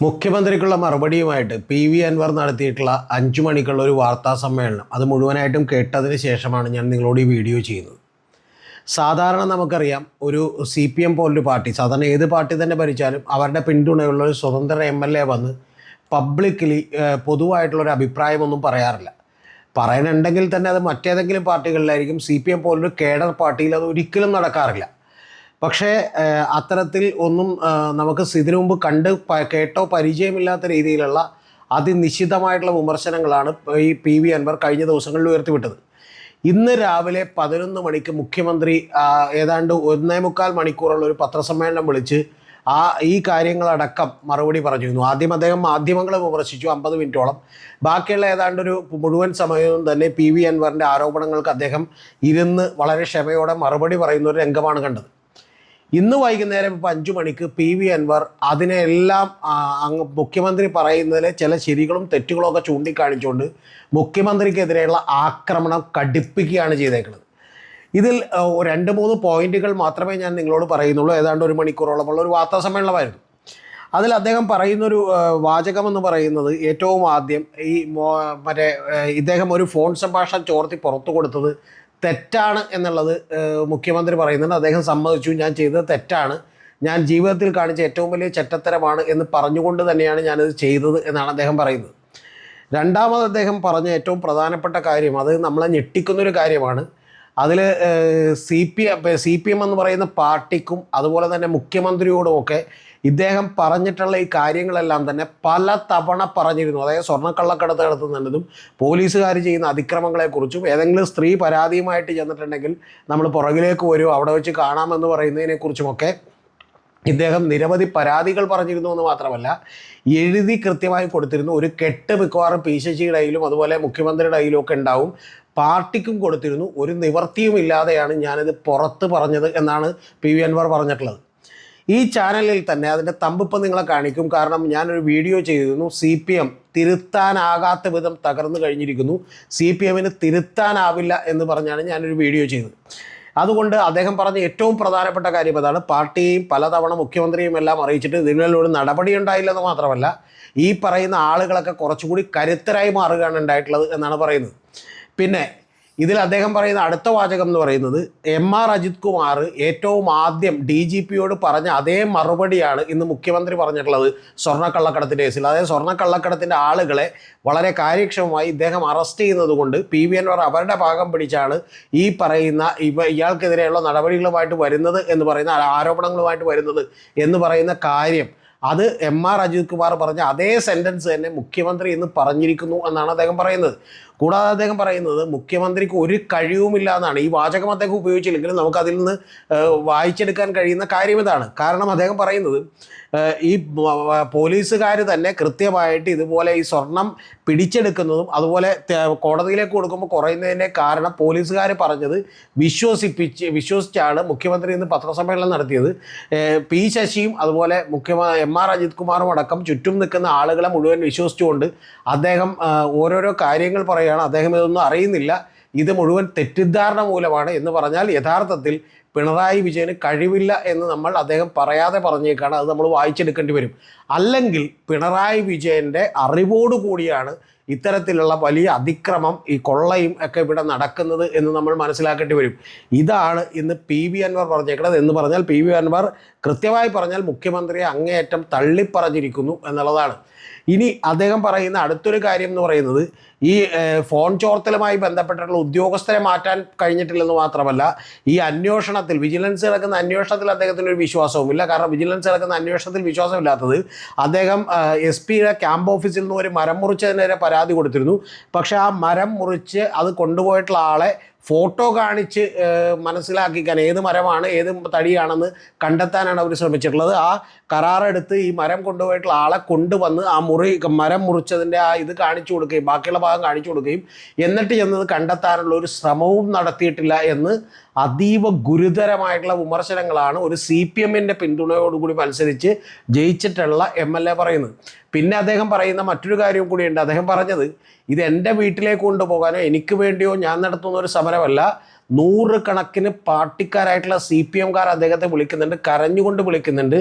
മുഖ്യമന്ത്രിക്കുള്ള മറുപടിയുമായിട്ട് P V Anvar നടത്തിയിട്ടുള്ള അഞ്ചു മണിക്കുള്ള ഒരു വാർത്താ സമ്മേളനം അത് മുഴുവനായിട്ടും കേട്ടതിന് ശേഷമാണ് ഞാൻ നിങ്ങളോട് ഈ വീഡിയോ ചെയ്യുന്നത്. സാധാരണ നമുക്കറിയാം ഒരു സി പി എം പോലൊരു പാർട്ടി സാധാരണ ഏത് പാർട്ടി തന്നെ ഭരിച്ചാലും അവരുടെ പിന്തുണയുള്ള ഒരു സ്വതന്ത്ര എം എൽ എ വന്ന് പബ്ലിക്കലി പൊതുവായിട്ടുള്ളൊരു അഭിപ്രായമൊന്നും പറയാറില്ല. പറയാനുണ്ടെങ്കിൽ തന്നെ അത് മറ്റേതെങ്കിലും പാർട്ടികളിലായിരിക്കും. സി പി എം പോലൊരു കേഡർ പാർട്ടിയിൽ അത് ഒരിക്കലും നടക്കാറില്ല. പക്ഷേ അത്തരത്തിൽ ഒന്നും നമുക്ക് ഇതിനു മുമ്പ് കണ്ട് കേട്ടോ പരിചയമില്ലാത്ത രീതിയിലുള്ള അതിനിശ്ചിതമായിട്ടുള്ള വിമർശനങ്ങളാണ് ഈ പി വി അൻവർ കഴിഞ്ഞ ദിവസങ്ങളിൽ ഉയർത്തിവിട്ടത്. ഇന്ന് രാവിലെ പതിനൊന്ന് മണിക്ക് മുഖ്യമന്ത്രി ഏതാണ്ട് ഒന്നേ മുക്കാൽ മണിക്കൂറുള്ള ഒരു പത്രസമ്മേളനം വിളിച്ച് ആ ഈ കാര്യങ്ങളടക്കം മറുപടി പറഞ്ഞിരുന്നു. ആദ്യം അദ്ദേഹം മാധ്യമങ്ങളെ വിമർശിച്ചു അമ്പത് മിനിറ്റോളം. ബാക്കിയുള്ള ഏതാണ്ട് ഒരു മുഴുവൻ സമയവും തന്നെ പി വി അൻവറിന്റെ ആരോപണങ്ങൾക്ക് അദ്ദേഹം ഇരുന്ന് വളരെ ക്ഷമയോടെ മറുപടി പറയുന്ന ഒരു രംഗമാണ് കണ്ടത്. ഇന്ന് വൈകുന്നേരം ഇപ്പോൾ അഞ്ചു മണിക്ക് പി വി അൻവർ അതിനെല്ലാം അങ്ങ് മുഖ്യമന്ത്രി പറയുന്നതിലെ ചില ശരികളും തെറ്റുകളും ഒക്കെ ചൂണ്ടിക്കാണിച്ചുകൊണ്ട് മുഖ്യമന്ത്രിക്കെതിരെയുള്ള ആക്രമണം കടുപ്പിക്കുകയാണ് ചെയ്തേക്കുന്നത്. ഇതിൽ രണ്ട് മൂന്ന് പോയിന്റുകൾ മാത്രമേ ഞാൻ നിങ്ങളോട് പറയുന്നുള്ളൂ. ഏതാണ്ട് ഒരു മണിക്കൂറോളമുള്ള ഒരു വാർത്താ സമ്മേളനമായിരുന്നു. അതിൽ അദ്ദേഹം പറയുന്നൊരു വാചകം എന്ന് പറയുന്നത് ഏറ്റവും ആദ്യം ഈ മറ്റേ ഇദ്ദേഹം ഒരു ഫോൺ സംഭാഷണം ചോർത്തി പുറത്തു കൊടുത്തത് തെറ്റാണ് എന്നുള്ളത് മുഖ്യമന്ത്രി പറയുന്നുണ്ട്. അദ്ദേഹം സമ്മതിച്ചു ഞാൻ ചെയ്തത് തെറ്റാണ്. ഞാൻ ജീവിതത്തിൽ കാണിച്ച ഏറ്റവും വലിയ ചെറ്റത്തരമാണ് എന്ന് പറഞ്ഞുകൊണ്ട് തന്നെയാണ് ഞാനത് ചെയ്തത് എന്നാണ് അദ്ദേഹം പറയുന്നത്. രണ്ടാമത് അദ്ദേഹം പറഞ്ഞ ഏറ്റവും പ്രധാനപ്പെട്ട കാര്യം അത് നമ്മളെ ഞെട്ടിക്കുന്നൊരു കാര്യമാണ്. അതിൽ C P C P M എന്ന് പറയുന്ന പാർട്ടിക്കും അതുപോലെ തന്നെ മുഖ്യമന്ത്രിയോടുമൊക്കെ ഇദ്ദേഹം പറഞ്ഞിട്ടുള്ള ഈ കാര്യങ്ങളെല്ലാം തന്നെ പല തവണ പറഞ്ഞിരുന്നു. അതായത് സ്വർണക്കള്ളക്കടത്ത് നടത്തുന്നതും പോലീസുകാർ ചെയ്യുന്ന അതിക്രമങ്ങളെക്കുറിച്ചും ഏതെങ്കിലും സ്ത്രീ പരാതിയുമായിട്ട് ചെന്നിട്ടുണ്ടെങ്കിൽ നമ്മൾ പുറകിലേക്ക് വരും അവിടെ വെച്ച് കാണാമെന്ന് പറയുന്നതിനെക്കുറിച്ചുമൊക്കെ ഇദ്ദേഹം നിരവധി പരാതികൾ പറഞ്ഞിരുന്നു എന്ന് മാത്രമല്ല എഴുതി കൃത്യമായി കൊടുത്തിരുന്നു. ഒരു കെട്ട് മിക്കവാറും പി സിയുടെ കയ്യിലും അതുപോലെ മുഖ്യമന്ത്രിയുടെ കയ്യിലും ഒക്കെ ഉണ്ടാവും. പാർട്ടിക്കും കൊടുത്തിരുന്നു. ഒരു നിവർത്തിയും ഇല്ലാതെയാണ് ഞാനിത് പുറത്ത് പറഞ്ഞത് എന്നാണ് പി വി അൻവർ പറഞ്ഞിട്ടുള്ളത്. ഈ ചാനലിൽ തന്നെ അതിന്റെ തമ്പിപ്പം നിങ്ങളെ കാണിക്കും. കാരണം ഞാനൊരു വീഡിയോ ചെയ്തിരുന്നു. സി പി എം തിരുത്താനാകാത്ത വിധം തകർന്നു കഴിഞ്ഞിരിക്കുന്നു. സി പി എമ്മിന് തിരുത്താനാവില്ല എന്ന് പറഞ്ഞാണ് ഞാനൊരു വീഡിയോ ചെയ്തത്. അതുകൊണ്ട് അദ്ദേഹം പറഞ്ഞ ഏറ്റവും പ്രധാനപ്പെട്ട കാര്യം അതാണ്. പാർട്ടിയെയും പലതവണ മുഖ്യമന്ത്രിയും എല്ലാം അറിയിച്ചിട്ട് ഇതിനൊരു നടപടി ഉണ്ടായില്ലെന്ന് മാത്രമല്ല ഈ പറയുന്ന ആളുകളൊക്കെ കുറച്ചുകൂടി കരുത്തരായി മാറുകയാണ് ഉണ്ടായിട്ടുള്ളത് എന്നാണ് പറയുന്നത്. പിന്നെ ഇതിൽ അദ്ദേഹം പറയുന്ന അടുത്ത വാചകം എന്ന് പറയുന്നത് എം ആർ അജിത് കുമാർ ഏറ്റവും ആദ്യം ഡി ജി പിയോട് പറഞ്ഞ അതേ മറുപടിയാണ് ഇന്ന് മുഖ്യമന്ത്രി പറഞ്ഞിട്ടുള്ളത് സ്വർണക്കള്ളക്കടത്തിന്റെ കേസിൽ. അതായത് സ്വർണക്കള്ളക്കടത്തിന്റെ ആളുകളെ വളരെ കാര്യക്ഷമമായി ഇദ്ദേഹം അറസ്റ്റ് ചെയ്യുന്നത് കൊണ്ട് പി വി എൻവർ അവരുടെ ഭാഗം പിടിച്ചാണ് ഈ പറയുന്ന ഇവ ഇയാൾക്കെതിരെയുള്ള നടപടികളുമായിട്ട് വരുന്നത് എന്ന് പറയുന്ന ആരോപണങ്ങളുമായിട്ട് വരുന്നത് എന്ന് പറയുന്ന കാര്യം. അത് എം ആർ അജിത് കുമാർ പറഞ്ഞ അതേ സെന്റൻസ് തന്നെ മുഖ്യമന്ത്രി ഇന്ന് പറഞ്ഞിരിക്കുന്നു എന്നാണ് അദ്ദേഹം പറയുന്നത്. കൂടാതെ അദ്ദേഹം പറയുന്നത് മുഖ്യമന്ത്രിക്ക് ഒരു കഴിവുമില്ല എന്നാണ് ഈ വാചകം അദ്ദേഹം ഉപയോഗിച്ചില്ലെങ്കിലും നമുക്ക് അതിൽ നിന്ന് വായിച്ചെടുക്കാൻ കഴിയുന്ന കാര്യം ഇതാണ്. കാരണം അദ്ദേഹം പറയുന്നത് ഈ പോലീസുകാർ തന്നെ കൃത്യമായിട്ട് ഇതുപോലെ ഈ സ്വർണം പിടിച്ചെടുക്കുന്നതും അതുപോലെ കോടതിയിലേക്ക് കൊടുക്കുമ്പോൾ കുറയുന്നതിന്റെ കാരണം പോലീസുകാർ പറഞ്ഞത് വിശ്വസിപ്പിച്ച് വിശ്വസിച്ചാണ് മുഖ്യമന്ത്രി ഇന്ന് പത്രസമ്മേളനം നടത്തിയത്. പി ശശിയും അതുപോലെ മുഖ്യമന്ത്രി എം ആർ അജിത് കുമാറും അടക്കം ചുറ്റും നിൽക്കുന്ന ആളുകളെ മുഴുവൻ വിശ്വസിച്ചുകൊണ്ട് അദ്ദേഹം ഓരോരോ കാര്യങ്ങൾ പറയുകയാണ്. അദ്ദേഹം ഇതൊന്നും അറിയുന്നില്ല. ഇത് മുഴുവൻ തെറ്റിദ്ധാരണ മൂലമാണ് എന്ന് പറഞ്ഞാൽ യഥാർത്ഥത്തിൽ പിണറായി വിജയന് കഴിവില്ല എന്ന് നമ്മൾ അദ്ദേഹം പറയാതെ പറഞ്ഞേക്കാണ്. അത് നമ്മൾ വായിച്ചെടുക്കേണ്ടി വരും. അല്ലെങ്കിൽ പിണറായി വിജയന്റെ അറിവോടു കൂടിയാണ് ഇത്തരത്തിലുള്ള വലിയ അതിക്രമം ഈ കൊള്ളയും ഒക്കെ ഇവിടെ നടക്കുന്നത് എന്ന് നമ്മൾ മനസ്സിലാക്കേണ്ടി വരും. ഇതാണ് ഇന്ന് പി വി അൻവർ പറഞ്ഞേക്കുന്നത് എന്ന് പറഞ്ഞാൽ പി വി അൻവർ കൃത്യമായി പറഞ്ഞാൽ മുഖ്യമന്ത്രിയെ അങ്ങേയറ്റം തള്ളിപ്പറഞ്ഞിരിക്കുന്നു എന്നുള്ളതാണ്. ഇനി അദ്ദേഹം പറയുന്ന അടുത്തൊരു കാര്യം എന്ന് പറയുന്നത് ഈ ഫോൺ ചോർത്തലുമായി ബന്ധപ്പെട്ടിട്ടുള്ള ഉദ്യോഗസ്ഥരെ മാറ്റാൻ കഴിഞ്ഞിട്ടില്ലെന്ന് മാത്രമല്ല ഈ അന്വേഷണത്തിൽ വിജിലൻസ് കിടക്കുന്ന അന്വേഷണത്തിൽ അദ്ദേഹത്തിന് ഒരു വിശ്വാസവുമില്ല. കാരണം വിജിലൻസ് കിടക്കുന്ന അന്വേഷണത്തിൽ വിശ്വാസമില്ലാത്തത് അദ്ദേഹം എസ് പിയുടെ ക്യാമ്പ് ഓഫീസിൽ നിന്ന് ഒരു മരം മുറിച്ചതിനെതിരെ പരാതി കൊടുത്തിരുന്നു. പക്ഷേ ആ മരം മുറിച്ച് അത് കൊണ്ടുപോയിട്ടുള്ള ആളെ ഫോട്ടോ കാണിച്ച് മനസ്സിലാക്കിക്കാൻ ഏത് മരമാണ് ഏത് തടിയാണെന്ന് കണ്ടെത്താനാണ് അവർ ശ്രമിച്ചിട്ടുള്ളത്. ആ കരാറെടുത്ത് ഈ മരം കൊണ്ടുപോയിട്ടുള്ള ആളെ കൊണ്ടുവന്ന് ആ മുറി മരം മുറിച്ചതിന്റെ ആ ഇത് കാണിച്ചു കൊടുക്കുകയും ബാക്കിയുള്ള ഭാഗം കാണിച്ചു കൊടുക്കുകയും എന്നിട്ട് ചെന്നത് കണ്ടെത്താനുള്ള ഒരു ശ്രമവും നടത്തിയിട്ടില്ല എന്ന് അതീവ ഗുരുതരമായിട്ടുള്ള വിമർശനങ്ങളാണ് ഒരു സി പി എമ്മിന്റെ പിന്തുണയോടുകൂടി മത്സരിച്ച് ജയിച്ചിട്ടുള്ള എം എൽ എ പറയുന്നത്. പിന്നെ അദ്ദേഹം പറയുന്ന മറ്റൊരു കാര്യം കൂടിയുണ്ട്. അദ്ദേഹം പറഞ്ഞത് ഇത് എന്റെ വീട്ടിലേക്ക് കൊണ്ടുപോകാനോ എനിക്ക് വേണ്ടിയോ ഞാൻ നടത്തുന്ന ഒരു സമരമല്ല. നൂറുകണക്കിന് പാർട്ടിക്കാരായിട്ടുള്ള സി പി എംകാർ അദ്ദേഹത്തെ വിളിക്കുന്നുണ്ട് കരഞ്ഞുകൊണ്ട് വിളിക്കുന്നുണ്ട്.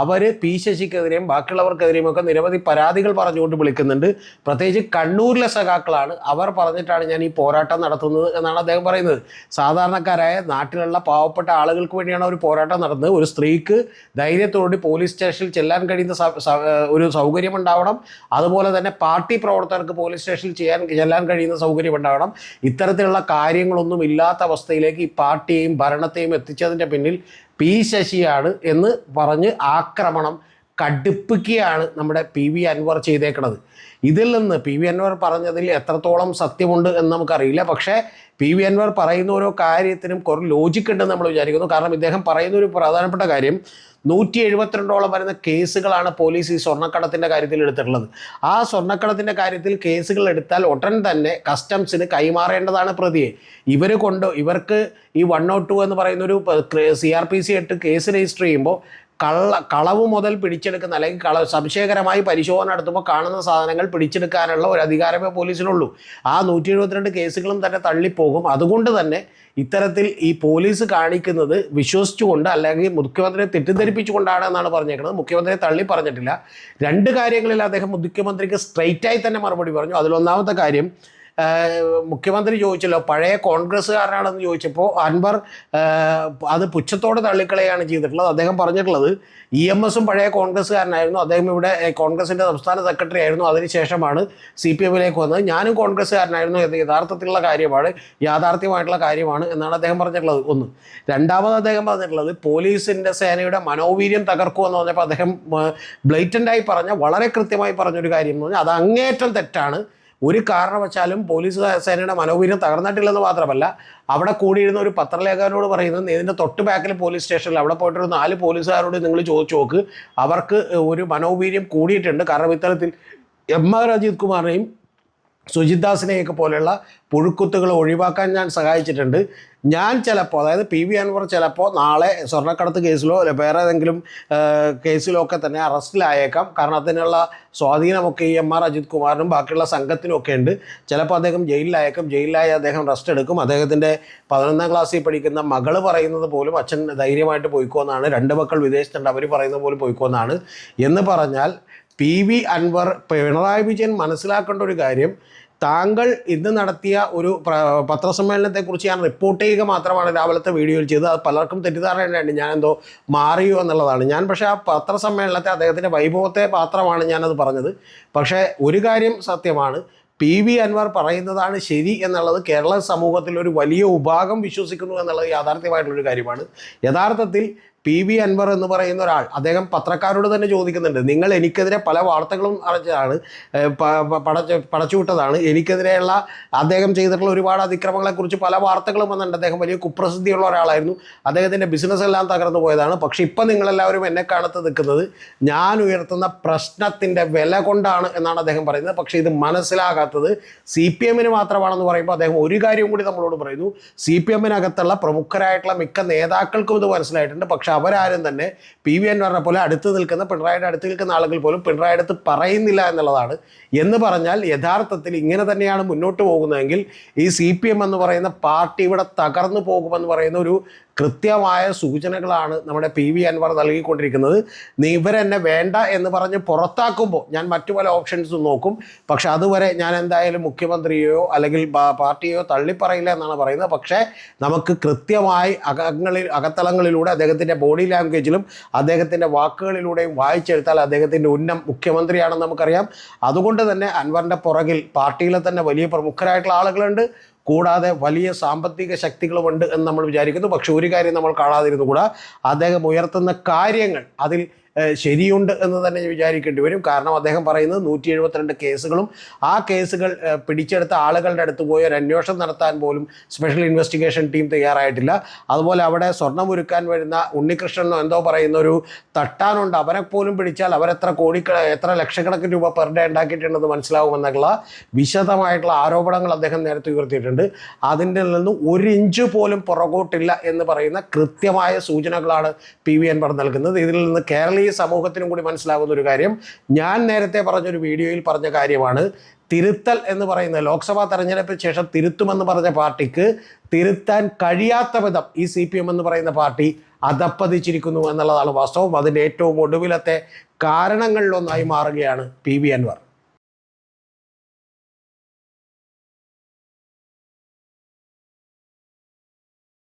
അവർ പി ശശിക്കെതിരെയും ബാക്കിയുള്ളവർക്കെതിരെയും ഒക്കെ നിരവധി പരാതികൾ പറഞ്ഞുകൊണ്ട് വിളിക്കുന്നുണ്ട്. പ്രത്യേകിച്ച് കണ്ണൂരിലെ സഖാക്കളാണ്. അവർ പറഞ്ഞിട്ടാണ് ഞാൻ ഈ പോരാട്ടം നടത്തുന്നത് എന്നാണ് അദ്ദേഹം പറയുന്നത്. സാധാരണക്കാരായ നാട്ടിലുള്ള പാവപ്പെട്ട ആളുകൾക്ക് വേണ്ടിയാണ് ഒരു പോരാട്ടം നടന്നത് ഒരു സ്ത്രീക്ക് ധൈര്യത്തോടെ പോലീസ് സ്റ്റേഷനിൽ ചെല്ലാൻ കഴിയുന്ന ഒരു സൗകര്യം ഉണ്ടാവണം. അതുപോലെ തന്നെ പാർട്ടി പ്രവർത്തകർക്ക് പോലീസ് സ്റ്റേഷനിൽ ചെയ്യാൻ ചെല്ലാൻ കഴിയുന്ന സൗകര്യം ഉണ്ടാവണം. ഇത്തരത്തിലുള്ള കാര്യങ്ങളൊന്നും ഇല്ലാത്ത അവസ്ഥയിലേക്ക് ഈ പാർട്ടിയെയും ഭരണത്തെയും എത്തിച്ചതിന്റെ പിന്നിൽ പി ശശിയാണ് എന്ന് പറഞ്ഞ് ആക്രമണം കടുപ്പിക്കുകയാണ് നമ്മുടെ പി വി അൻവർ ചെയ്തേക്കുന്നത് ഇതിൽ നിന്ന് പി വി അൻവർ പറഞ്ഞതിൽ എത്രത്തോളം സത്യമുണ്ട് എന്ന് നമുക്കറിയില്ല. പക്ഷേ പി വി അൻവർ പറയുന്ന ഓരോ കാര്യത്തിനും കുറേ ലോജിക്ക് ഉണ്ടെന്ന് നമ്മൾ വിചാരിക്കുന്നു. കാരണം ഇദ്ദേഹം പറയുന്ന ഒരു പ്രധാനപ്പെട്ട കാര്യം നൂറ്റി എഴുപത്തിരണ്ടോളം വരുന്ന കേസുകളാണ് പോലീസ് ഈ സ്വർണക്കടത്തിന്റെ കാര്യത്തിൽ എടുത്തിട്ടുള്ളത്. ആ സ്വർണക്കടത്തിന്റെ കാര്യത്തിൽ കേസുകൾ എടുത്താൽ ഉടൻ തന്നെ കസ്റ്റംസിന് കൈമാറേണ്ടതാണ് പ്രതിയെ. ഇവർ കൊണ്ട് ഇവർക്ക് ഈ വൺ നോട്ട് ടു എന്ന് പറയുന്ന ഒരു സി ആർ പി സി ഇട്ട് കേസ് രജിസ്റ്റർ ചെയ്യുമ്പോൾ കള്ള കളവ് മുതൽ പിടിച്ചെടുക്കുന്ന അല്ലെങ്കിൽ കള സംശയകരമായി പരിശോധന നടത്തുമ്പോൾ കാണുന്ന സാധനങ്ങൾ പിടിച്ചെടുക്കാനുള്ള ഒരു അധികാരമേ പോലീസിനുള്ളൂ. ആ നൂറ്റി എഴുപത്തിരണ്ട് കേസുകളും തന്നെ തള്ളിപ്പോകും. അതുകൊണ്ട് തന്നെ ഇത്തരത്തിൽ ഈ പോലീസ് കാണിക്കുന്നത് വിശ്വസിച്ചുകൊണ്ട് അല്ലെങ്കിൽ മുഖ്യമന്ത്രിയെ തെറ്റിദ്ധരിപ്പിച്ചുകൊണ്ടാണ് എന്നാണ് പറഞ്ഞേക്കുന്നത്. മുഖ്യമന്ത്രിയെ തള്ളി പറഞ്ഞിട്ടില്ല. രണ്ട് കാര്യങ്ങളിൽ അദ്ദേഹം മുഖ്യമന്ത്രിക്ക് സ്ട്രെയിറ്റായി തന്നെ മറുപടി പറഞ്ഞു. അതിലൊന്നാമത്തെ കാര്യം മുഖ്യമന്ത്രി ചോദിച്ചല്ലോ പഴയ കോൺഗ്രസ്സുകാരനാണെന്ന് ചോദിച്ചപ്പോൾ അൻവർ അത് പുച്ഛത്തോടെ തള്ളിക്കളയാണ് ചെയ്തിട്ടുള്ളത്. അദ്ദേഹം പറഞ്ഞിട്ടുള്ളത് ഇ എം എസും പഴയ കോൺഗ്രസ്സുകാരനായിരുന്നു. അദ്ദേഹം ഇവിടെ കോൺഗ്രസിന്റെ സംസ്ഥാന സെക്രട്ടറി ആയിരുന്നു. അതിനുശേഷമാണ് സി പി എമ്മിലേക്ക് വന്നത്. ഞാനും കോൺഗ്രസ്സുകാരനായിരുന്നു എന്ന് യഥാർത്ഥത്തിലുള്ള കാര്യമാണ് യാഥാർത്ഥ്യമായിട്ടുള്ള കാര്യമാണ് എന്നാണ് അദ്ദേഹം പറഞ്ഞിട്ടുള്ളത്. ഒന്ന്. രണ്ടാമത് അദ്ദേഹം പറഞ്ഞിട്ടുള്ളത് പോലീസിന്റെ സേനയുടെ മനോവീര്യം തകർക്കുമെന്ന് പറഞ്ഞപ്പോൾ അദ്ദേഹം ബ്ലൈറ്റന്റായി പറഞ്ഞ വളരെ കൃത്യമായി പറഞ്ഞൊരു കാര്യം എന്ന് പറഞ്ഞാൽ അത് അങ്ങേയറ്റം തെറ്റാണ്. ഒരു കാരണവശാലും പോലീസ് സേനയുടെ മനോവീര്യം തകർന്നിട്ടില്ലെന്ന് മാത്രമല്ല അവിടെ കൂടിയിരുന്ന ഒരു പത്രലേഖകനോട് പറയുന്നത് ഇതിന്റെ തൊട്ട് ബാക്കിൽ പോലീസ് സ്റ്റേഷനിൽ അവിടെ പോയിട്ടൊരു നാല് പോലീസുകാരോട് നിങ്ങൾ ചോദിച്ചു നോക്ക്. അവർക്ക് ഒരു മനോവീര്യം കൂടിയിട്ടുണ്ട്. കാരണം ഇത്തരത്തിൽ എം ആർ അജിത് കുമാറിനെയും സുജിത് ദാസിനെയൊക്കെ പോലെയുള്ള പുഴുക്കുത്തുകൾ ഒഴിവാക്കാൻ ഞാൻ സഹായിച്ചിട്ടുണ്ട്. ഞാൻ ചിലപ്പോൾ അതായത് പി വി അൻവർ ചിലപ്പോൾ നാളെ സ്വർണക്കടത്ത് കേസിലോ വേറെ ഏതെങ്കിലും കേസിലോ ഒക്കെ തന്നെ അറസ്റ്റിലായേക്കാം. കാരണം അതിനുള്ള സ്വാധീനമൊക്കെ ഈ എം ആർ അജിത് കുമാറിനും ബാക്കിയുള്ള സംഘത്തിനും ഒക്കെ ഉണ്ട്. ചിലപ്പോൾ അദ്ദേഹം ജയിലിലായേക്കും. ജയിലിലായി അദ്ദേഹം റെസ്റ്റ് എടുക്കും. അദ്ദേഹത്തിന്റെ പതിനൊന്നാം ക്ലാസ്സിൽ പഠിക്കുന്ന മകൾ പറയുന്നത് പോലും അച്ഛൻ ധൈര്യമായിട്ട് പോയിക്കോന്നാണ് രണ്ട് മക്കൾ വിദേശത്തുണ്ട് അവർ പറയുന്നത് പോലും പോയിക്കോന്നാണ് എന്ന് പറഞ്ഞാൽ പി വി അൻവർ പിണറായി വിജയൻ മനസ്സിലാക്കേണ്ട ഒരു കാര്യം താങ്കൾ ഇന്ന് നടത്തിയ ഒരു പത്രസമ്മേളനത്തെക്കുറിച്ച് ഞാൻ റിപ്പോർട്ട് ചെയ്യുക മാത്രമാണ് രാവിലത്തെ വീഡിയോയിൽ ചെയ്തത്. അത് പലർക്കും തെറ്റിദ്ധാരണയുണ്ട് ഞാൻ എന്തോ മാറിയോ എന്നുള്ളതാണ്. ഞാൻ പക്ഷേ ആ പത്രസമ്മേളനത്തെ അദ്ദേഹത്തിന്റെ വൈഭവത്തെ മാത്രമാണ് ഞാനത് പറഞ്ഞത്. പക്ഷേ ഒരു കാര്യം സത്യമാണ്. പി വി അൻവർ പറയുന്നതാണ് ശരി എന്നുള്ളത് കേരള സമൂഹത്തിൽ ഒരു വലിയ വിഭാഗം വിശ്വസിക്കുന്നു എന്നുള്ളത് യാഥാർത്ഥ്യമായിട്ടുള്ളൊരു കാര്യമാണ്. യഥാർത്ഥത്തിൽ പി വി അൻവർ എന്ന് പറയുന്ന ഒരാൾ അദ്ദേഹം പത്രക്കാരോട് തന്നെ ചോദിക്കുന്നുണ്ട്. നിങ്ങൾ എനിക്കെതിരെ പല വാർത്തകളും അറിഞ്ഞതാണ് പടച്ചു പടച്ചുവിട്ടതാണ്. എനിക്കെതിരെയുള്ള അദ്ദേഹം ചെയ്തിട്ടുള്ള ഒരുപാട് അതിക്രമങ്ങളെക്കുറിച്ച് പല വാർത്തകളും വന്നിട്ടുണ്ട്. അദ്ദേഹം വലിയ കുപ്രസിദ്ധിയുള്ള ഒരാളായിരുന്നു. അദ്ദേഹത്തിന്റെ ബിസിനസ് എല്ലാം തകർന്നു പോയതാണ്. പക്ഷേ ഇപ്പം നിങ്ങളെല്ലാവരും എന്നെ കാണത്ത് നിൽക്കുന്നത് ഞാൻ ഉയർത്തുന്ന പ്രശ്നത്തിന്റെ വില കൊണ്ടാണ് എന്നാണ് അദ്ദേഹം പറയുന്നത്. പക്ഷേ ഇത് മനസ്സിലാകാത്തത് സി പി എമ്മിന് മാത്രമാണെന്ന് പറയുമ്പോൾ അദ്ദേഹം ഒരു കാര്യം കൂടി നമ്മളോട് പറയുന്നു. സി പി എമ്മിനകത്തുള്ള പ്രമുഖരായിട്ടുള്ള മിക്ക നേതാക്കൾക്കും ഇത് മനസ്സിലായിട്ടുണ്ട്. പക്ഷെ അവരാരും തന്നെ പി വി അൻവറിനെ പോലെ അടുത്ത് നിൽക്കുന്ന പിണറായിയുടെ അടുത്ത് നിൽക്കുന്ന ആളുകൾ പോലും പിണറായി അടുത്ത് പറയുന്നില്ല എന്നുള്ളതാണ്. എന്ന് പറഞ്ഞാൽ യഥാർത്ഥത്തിൽ ഇങ്ങനെ തന്നെയാണ് മുന്നോട്ട് പോകുന്നതെങ്കിൽ ഈ സി പി എം എന്ന് പറയുന്ന പാർട്ടി ഇവിടെ തകർന്നു പോകുമെന്ന് പറയുന്ന ഒരു കൃത്യമായ സൂചനകളാണ് നമ്മുടെ പി വി അൻവർ നൽകിക്കൊണ്ടിരിക്കുന്നത്. നീ ഇവരെന്നെ വേണ്ട എന്ന് പറഞ്ഞ് പുറത്താക്കുമ്പോൾ ഞാൻ മറ്റു പല ഓപ്ഷൻസും നോക്കും. പക്ഷെ അതുവരെ ഞാൻ എന്തായാലും മുഖ്യമന്ത്രിയോ അല്ലെങ്കിൽ പാർട്ടിയോ തള്ളിപ്പറയില്ല എന്നാണ് പറയുന്നത്. പക്ഷേ നമുക്ക് കൃത്യമായി അകങ്ങളിൽ അകത്തളങ്ങളിലൂടെ അദ്ദേഹത്തിന്റെ ബോഡി ലാംഗ്വേജിലും അദ്ദേഹത്തിന്റെ വാക്കുകളിലൂടെയും വായിച്ചെടുത്താൽ അദ്ദേഹത്തിന്റെ ഉന്നം മുഖ്യമന്ത്രിയാണെന്ന് നമുക്കറിയാം. അതുകൊണ്ട് തന്നെ അൻവറിന്റെ പുറകിൽ പാർട്ടിയിലെ തന്നെ വലിയ പ്രമുഖരായിട്ടുള്ള ആളുകളുണ്ട്. കൂടാതെ വലിയ സാമ്പത്തിക ശക്തികളുമുണ്ട് എന്ന് നമ്മൾ വിചാരിക്കുന്നു. പക്ഷെ ഒരു കാര്യം നമ്മൾ കാണാതിരുന്നുകൂടാ? അദ്ദേഹം ഉയർത്തുന്ന കാര്യങ്ങൾ അതിൽ ശരിയുണ്ട് എന്ന് തന്നെ വിചാരിക്കേണ്ടി വരും. കാരണം അദ്ദേഹം പറയുന്നത് നൂറ്റി എഴുപത്തിരണ്ട് കേസുകളും ആ കേസുകൾ പിടിച്ചെടുത്ത ആളുകളുടെ അടുത്ത് പോയി ഒരു അന്വേഷണം നടത്താൻ പോലും സ്പെഷ്യൽ ഇൻവെസ്റ്റിഗേഷൻ ടീം തയ്യാറായിട്ടില്ല. അതുപോലെ അവിടെ സ്വർണം ഒരുക്കാൻ വരുന്ന ഉണ്ണികൃഷ്ണനോ എന്തോ പറയുന്ന ഒരു തട്ടാനുണ്ട്. അവരെ പോലും പിടിച്ചാൽ അവരെത്ര കോടിക്ക എത്ര ലക്ഷക്കണക്കിന് രൂപ പെർ ഡേ ഉണ്ടാക്കിയിട്ടുണ്ടെന്ന് മനസ്സിലാവുമെന്നുള്ള വിശദമായിട്ടുള്ള ആരോപണങ്ങൾ അദ്ദേഹം നേരത്തെ ഉയർത്തിയിട്ടുണ്ട്. അതിന്റെ നിന്ന് ഒരു ഇഞ്ച് പോലും പുറകോട്ടില്ല എന്ന് പറയുന്ന കൃത്യമായ സൂചനകളാണ് പി വി അൻവർ നൽകുന്നത്. ഇതിൽ നിന്ന് കേരളീയ ഈ സമൂഹത്തിനും കൂടി മനസ്സിലാകുന്ന ഒരു കാര്യം. ഞാൻ നേരത്തെ പറഞ്ഞൊരു വീഡിയോയിൽ പറഞ്ഞ കാര്യമാണ്. തിരുത്തൽ എന്ന് പറയുന്ന ലോക്സഭാ തെരഞ്ഞെടുപ്പിന് ശേഷം തിരുത്തുമെന്ന് പറഞ്ഞ പാർട്ടിക്ക് തിരുത്താൻ കഴിയാത്ത വിധം ഈ സി പി എം എന്ന് പറയുന്ന പാർട്ടി അതപ്പതിച്ചിരിക്കുന്നു എന്നുള്ളതാണ് വാസ്തവം. അതിന്റെ ഏറ്റവും ഒടുവിലത്തെ കാരണങ്ങളിലൊന്നായി മാറുകയാണ് പി വി അൻവർ.